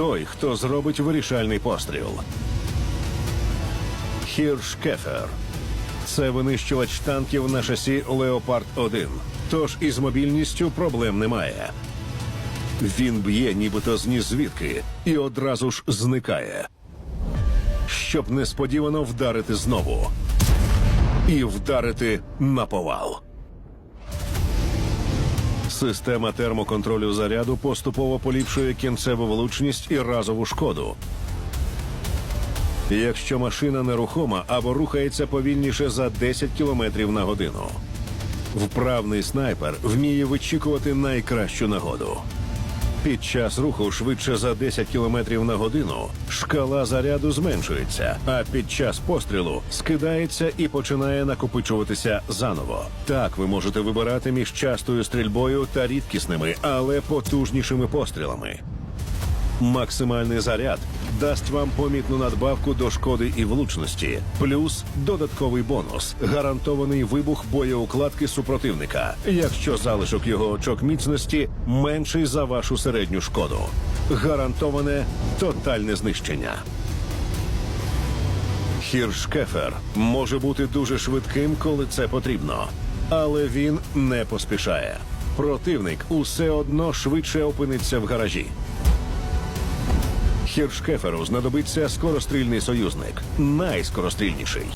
той, хто зробить вирішальний постріл. Хіршкефер. Це винищувач танків на шасі Леопард 1 Тож із мобільністю проблем немає. Він б'є, нібито з звідки, і одразу ж зникає. Щоб несподівано вдарити знову. І вдарити на повал. Система термоконтролю заряду поступово поліпшує кінцеву влучність і разову шкоду. Якщо машина нерухома або рухається повільніше за 10 км на годину. Вправний снайпер вміє вичікувати найкращу нагоду. Під час руху швидше за 10 км на годину шкала заряду зменшується, а під час пострілу скидається і починає накопичуватися заново. Так ви можете вибирати між частою стрільбою та рідкісними, але потужнішими пострілами. Максимальний заряд дасть вам помітну надбавку до шкоди і влучності, плюс додатковий бонус гарантований вибух боєукладки супротивника, якщо залишок його очок міцності менший за вашу середню шкоду. Гарантоване тотальне знищення. Хіршкефер може бути дуже швидким, коли це потрібно, але він не поспішає. Противник усе одно швидше опиниться в гаражі. Хіршкеферу знадобиться скорострільний союзник, найскорострільніший.